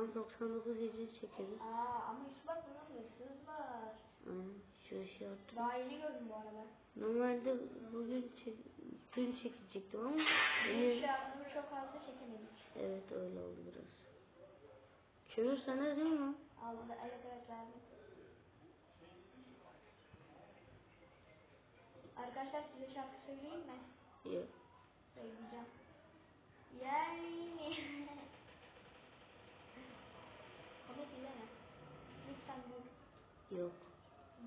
Tamam 99 gece çekeriz. Aa ama Yusuf bak bunun hırsız var. Aynen. Şöyle şey yaptım. Daha yeni gördüm bu arada. Normalde bugün çek, dün çekecektim ama Benim yine- şu an çok fazla çekemedik. evet öyle oldu biraz. Kömür sende değil mi? Aldı. Evet evet verdim. Arkadaşlar size şarkı söyleyeyim mi? Yok. Söyleyeceğim. Yani. Komik değil mi? Lütfen dur. Yok.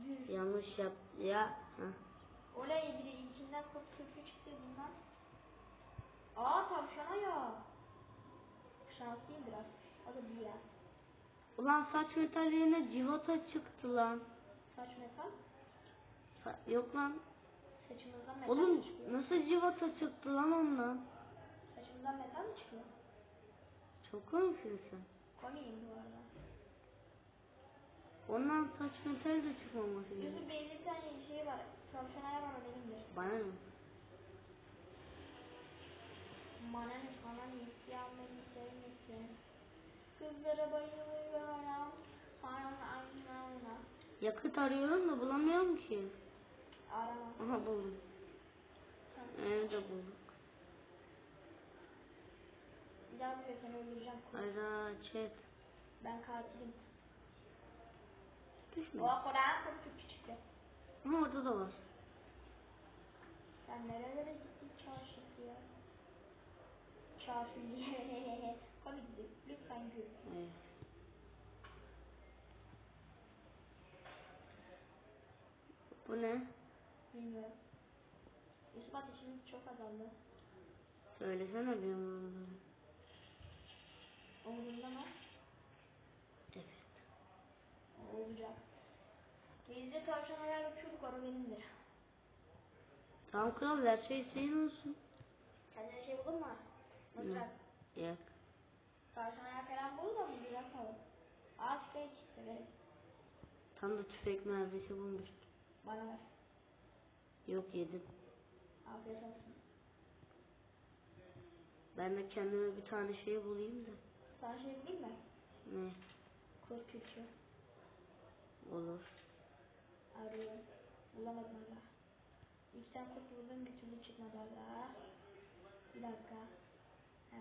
Düz. Yanlış yap. Ya. Ha. Oley bir de içinden kurt kürkü çıktı bundan. Aa tavşana ya. Şanslıyım biraz. O da bir ya. Ulan saç metal yerine civata çıktı lan. Saç metal. Sa- Yok lan. Saçımızdan metal Oğlum mi çıkıyor? nasıl civata çıktı lan ondan? Saçımızdan metal mi çıkıyor? Çok komiksin sen. Komiyim bu arada. Ondan saç metal de çıkmaması gerekiyor. Yusuf Bey'in bir tane şey var. Tavşan ayar ama benimdir. Bana ne? Bana ne bana ne isyan beni sevmesin. Kızlara bayılıyorum. Sana aynı ona. Yakıt arıyorum da bulamıyorum ki. Arama. Aha buldum. Evde bulduk. Bir daha buraya seni öldüreceğim. Hayda chat. Ben katilim. Düşme. O Kur'an kurt çıktı. Ama orada da var. Sen nerelere gittin çarşısı ya? Çarşı diye. Komikti. Lütfen gül. Evet. Bu ne? Bilmiyorum. Yusuf ateşimiz çok azaldı. Söylesene bir umurumda. Umurunda mı? Bizde tavşan ayarlı var o benimdir. Tamam kral her şey senin olsun. Kendine şey buldun mu? Mızrak. Yak. Tavşan ayar falan bul da biraz alalım. Ağaç şey çıktı. Tam da tüfek mermisi bulmuş. Bana ver. Yok yedim. Afiyet olsun. Ben de kendime bir tane şey bulayım da. Sana şey bulayım mı? Ne? Küçüğü. Olur. Arıyorum. Bulamadım hala. Kurt buldum bir türlü çıkmadı hala. Bir dakika. He.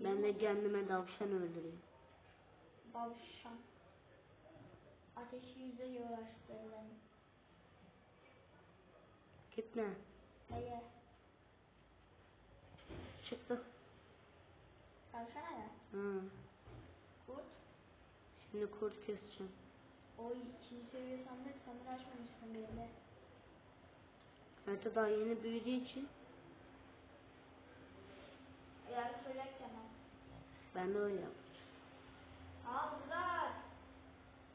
Ben de kendime davşan öldüreyim. Tavşan. Ateşi yüzde yoğulaştırdı beni. Gitme. Hayır. Çıktı. Tavşan ya. Hı. Şimdi kurt keseceğim. O ikinci seviye sandık sandık açmamışsın belli. Harita daha yeni büyüdüğü için Eğer söylerken ha. ben de öyle yaptım. Aa güzel.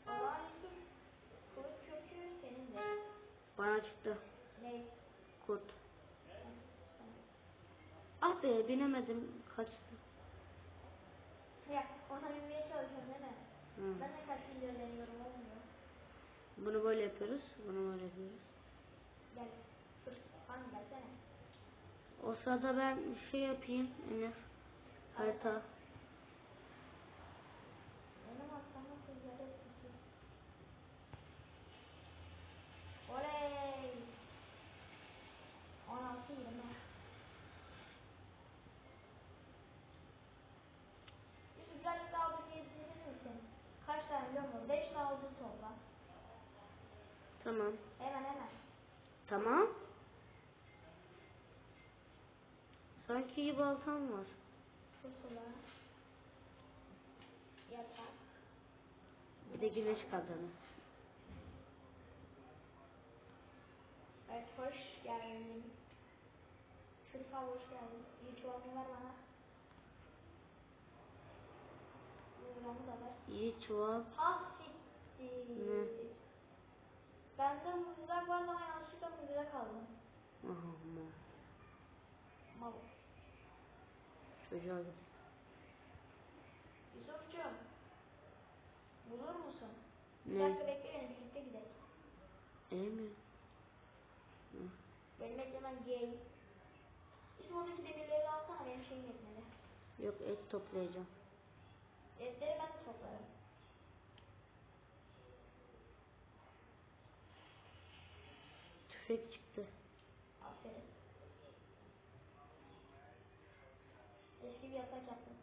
Baba Yusuf. Kurt kökü senin de. Bana çıktı. Ne? Kurt. Ah be binemedim. Kaçtı. Ya ona binmeye çalışıyorum değil mi? Hı. Ben de kaç video deniyorum olmuyor. Bunu böyle yapıyoruz. Bunu böyle yapıyoruz. Gel. Dur. Hangi gelsene. O sırada ben şey yapayım. Enes. Harita. Benim hastamın kızları eskisi. Oley. 16 20. Yusuf birazcık daha bir gezdirir misin? Kaç tane biliyor musun? 5 tane oldu topla. Tamam. Hemen hemen. Tamam. Sanki iyi baltam var. Pusula. Yatak. Bir de güneş kadını. Evet hoş geldin. Şurifa hoş geldin. İyi çuvalını ver bana. İyi çuval. Ah siktir. Ne? Bende mızrak var ama yanlışlıkla mızrak aldım. Aha. Mal. Çocuğa gidiyor. Yusufcuğum. Bulur musun? Bir Ne? dakika bekle beni birlikte gidelim. İyi mi? Hı. Benim beklemem gay. Yusuf oradaki demirleri alsana benim şeyim yetmedi. Yok et toplayacağım. Etleri ben de toplarım. Tüfek çıktı. Aferin. Eski bir yatak yaptım.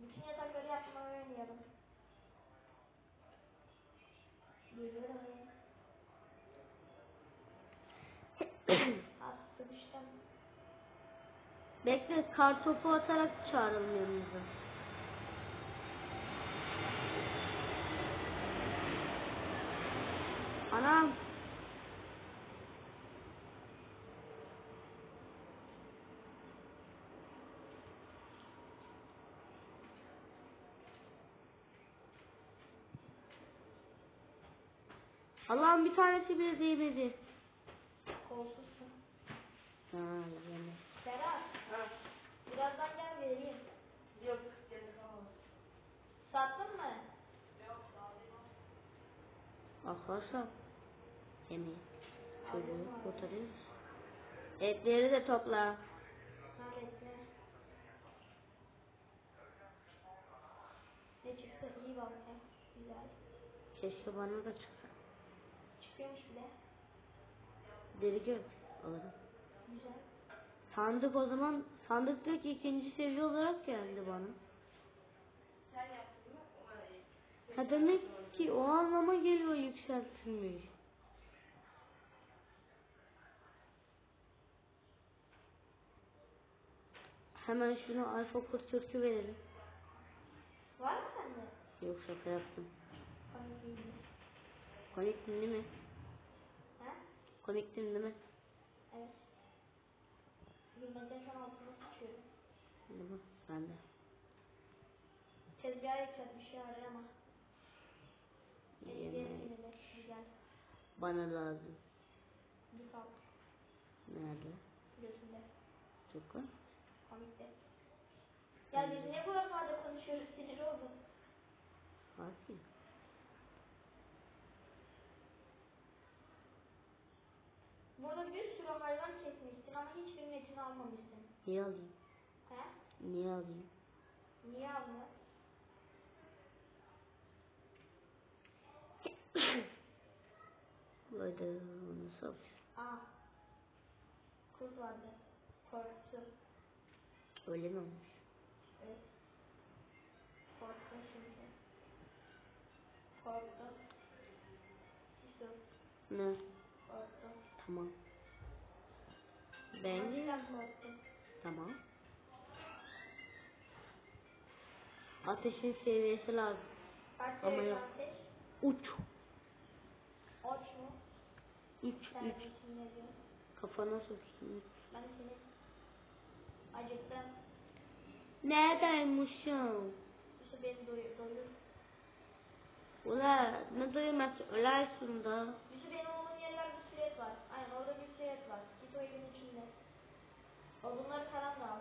Bütün yatakları yapmayı öğreniyorum. Geliyorum. Az sıkıştım. Bekle kar topu atarak çağıralım yanımıza. Anam. Allah'ım bir tanesi bile değmedi. Kolsuzsun. Ha, yine. Serhat. Birazdan gel vereyim. Yok. Sattın mı? Arkadaşlar yemeği çocuğu kurtarıyoruz. Etleri de topla. Ha. Ne çıktı? İyi bak. Güzel. Keşke bana da çıksa. Çıkıyormuş bile. Göz alırım. Güzel. Sandık o zaman sandıktaki ikinci seviye olarak geldi bana. Ha demek ki o anlama geliyor yükseltilmiş. Hemen şunu alfa kurt türkü verelim. Var mı sende? Yok şaka yaptım. Komik değil mi? Komiktin değil mi? Komiktin değil mi? Evet. Bilmeden şu an altına sıçıyorum. Hadi bak ben de. Tezgaha yükselt bir şey arar ama. Yemeği bana lazım. Bir kalk. Nerede? Gözünde. Çok. Komik de. Ya biz ne bu arada konuşuyoruz sinir oldum. Var Burada bir sürü hayvan çekmişsin ama hiçbirinin etini almamışsın. Niye alayım? He? Niye alayım? Niye almıyor? Böyle onu sor. Aa. Kurt vardı. Korktu. Öyle mi olmuş? Evet. Korktu şimdi. Korktu. Ne? Tamam. Ben de tamam. Ateşin seviyesi lazım. Kaç Ama yok. ateş? Uç. Oç mu? Üç, Sen için ne diyor? Kafana sokayım. Ben seni acıktım. Neredeymişim? Yusuf beni doyur. doyur. Ula ne duymaz ölersin da. Yusuf benim süret var. Aynen orada bir süret var. Git o evin içinde. Odunları falan da al.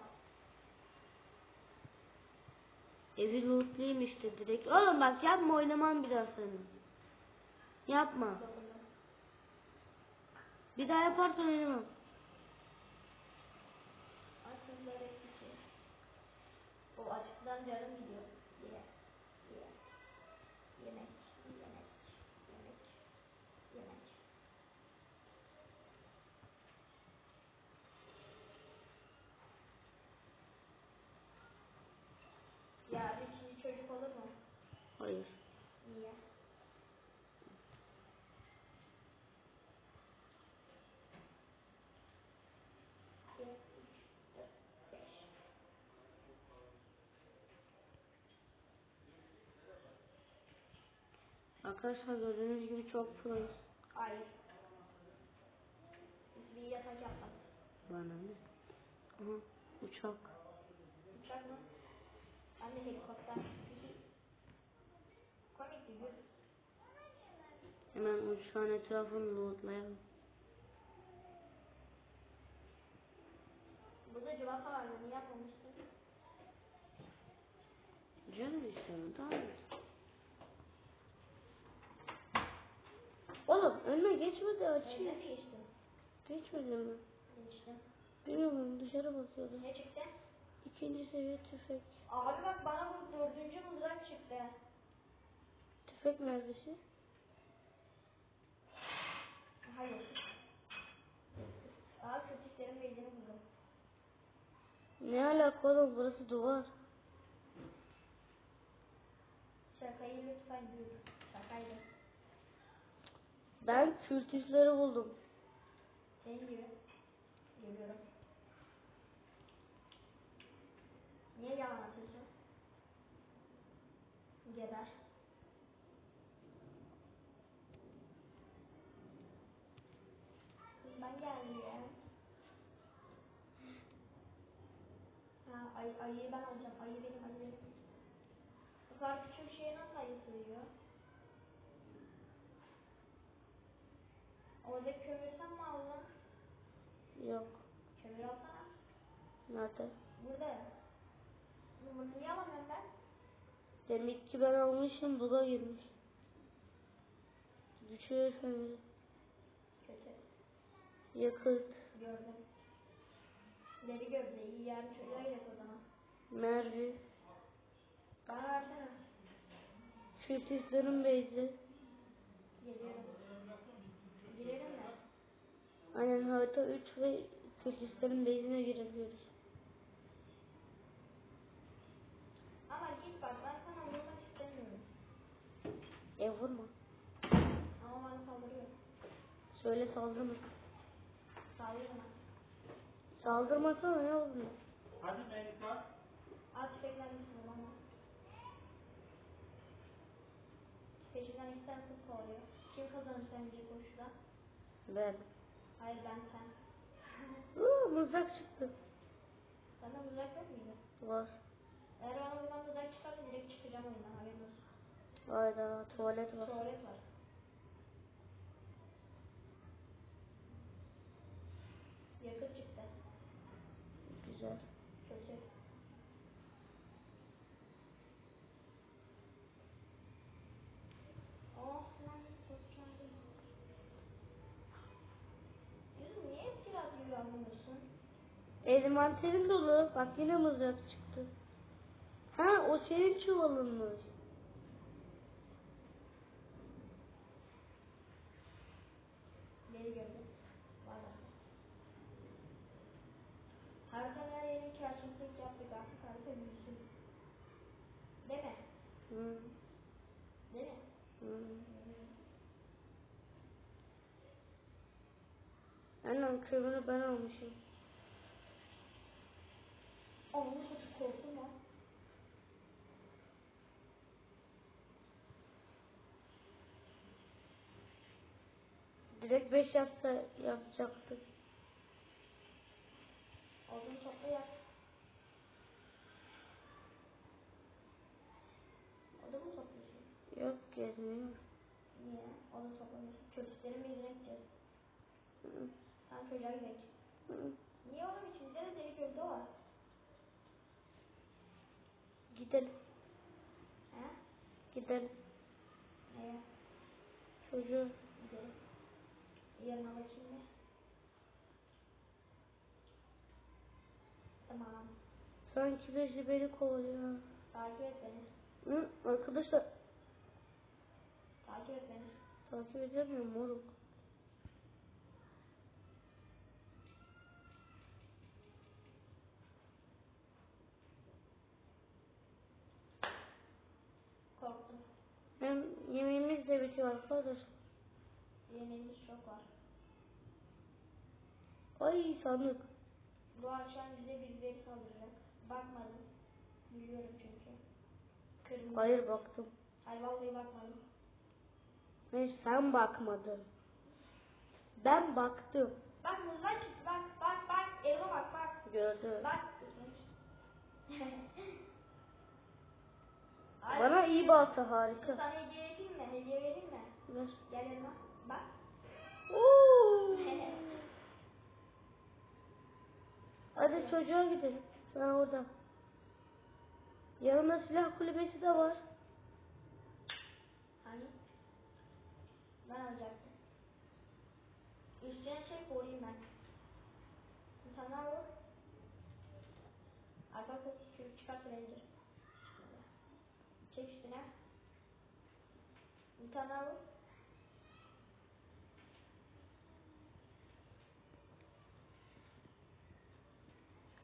Evi lootlayayım işte direkt. Oğlum bak yapma oynamam bir daha senin. Yapma. Bir daha yaparsan oynamam. Bekliyor. O açıktan canım gidiyor. Ye. Ye. Yemek. Yemek. Yemek. Yemek. Ya bir şimdi çocuk olur mu? Hayır. Niye? Bir, üç, dört, beş. Arkadaşlar gördüğünüz gibi çok proyuz. Hayır. Biz bir yatak yapmadık. Bana ne? Aha, uçak. Uçak mı? De helikopter. Komik gün. Hemen uçağın etrafını lootlayalım. Burada civata vardı. Niye yapmamıştın? Canım istiyorum tamam mı? Oğlum önüme geçmedi açayım. Neyse geçtim. Geçmedi mi? Geçtim. Bilmiyorum dışarı basıyordu. Ne çıktı? İkinci seviye tüfek. Abi bak bana bu dördüncü mızrak çıktı. Tüfek mermisi. Hayır. Abi kötüslerin beynini buldum. Ne alaka oğlum burası duvar. Şakayı lütfen dur. Şakaydı. Ben kültistleri buldum. Senin gibi. Görüyorum. Niye yalan atıyorsun? Geber. Ben geldim. Ha, ay, ayıyı ben alacağım. Ayı benim, ayı benim. Bu kadar küçük şeye nasıl ayı sığıyor? Orada kömür sen mi aldın? Yok. Kömür alsana. Nerede? Burada. Bunu niye alamıyorum ben? Demek ki ben almışım buga girmiş. Düşüyor efendim. Kötü. Yakıt. Gördüm. Deri gördü. İyi yarın çocuğa gidelim o zaman. Mermi. Bana versene. Kültistlerin beyzi. Geliyorum. Aynen harita 3 ve kültistlerin beyzine girebiliyoruz. Ama git bak ben sana vurmak istemiyorum. E vurma. Ama bana saldırıyor. Söyle saldırma. Saldırıyor bana. Saldırmasana ne oldu? Hadi Melika. Al tüfekler misin bana? Peşinden kız kovalıyor. Kim kazanır sence koşuda? Ben. Hayır ben sen. Uuu mızrak çıktı. Sende mızrak yok muydu? Var. Eğer bana buradan mızrak çıkarsa direkt çıkacağım oyundan haberin olsun. Hayda tuvalet var. Tuvalet var. Yakıt çıktı. Güzel. Kötü. Oh lan kurtardım. Yüzüm niye biraz yuvarlanıyorsun? Envanterim dolu. Bak yine mızrak çıktı. Ha o senin çuvalınmış. Geri gördüm. Var var. Haritanın her yerini karşılıklı yaptık artık harita büyüsün. Değil mi? Hı. Değil mi? Hı. Annem kömürü ben almışım. Bu çok korktum lan. Direkt 5 yapsa yapacaktık. Odun topla yap. Odun mu topluyorsun? Yok gezmiyor. Çocuğa. Hı. Niye oğlum içimizde de deli gövde var? Gidelim. He? Gidelim. Neye? Çocuğu. Gidelim. Yarın hava şimdi. Tamam. Sanki birisi beni kovalıyor. Takip et beni. Hı, arkadaşlar Takip et beni. takip edemiyorum moruk. Bitiyor arkadaşlar. Yemeğimiz çok var. Ay sandık. Bu akşam bize birileri saldıracak. Bakmadım. Biliyorum çünkü. Kırmızı. Hayır baktım. Hayır vallahi bakmadım. Hayır sen bakmadın. Ben baktım. Bak çıktı. Bak bak bak. Elma bak bak. Gördüm. Bak. Bana iyi Sana harika. hediye vereyim mi? Hediye vereyim mi? Ver. Gel elma. Bak. Oo. Hadi çocuğa gidelim. Ben orada. Yanında silah kulübesi de var. Hani? Ben alacaktım. Üstüne şey koyayım ben. Daha vur. Arkadaşlar çıkart Ranger. Çek üstüne. Bir tane vur.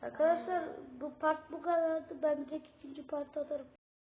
Arkadaşlar bu part bu kadardı. Ben bir tek ikinci part atarım.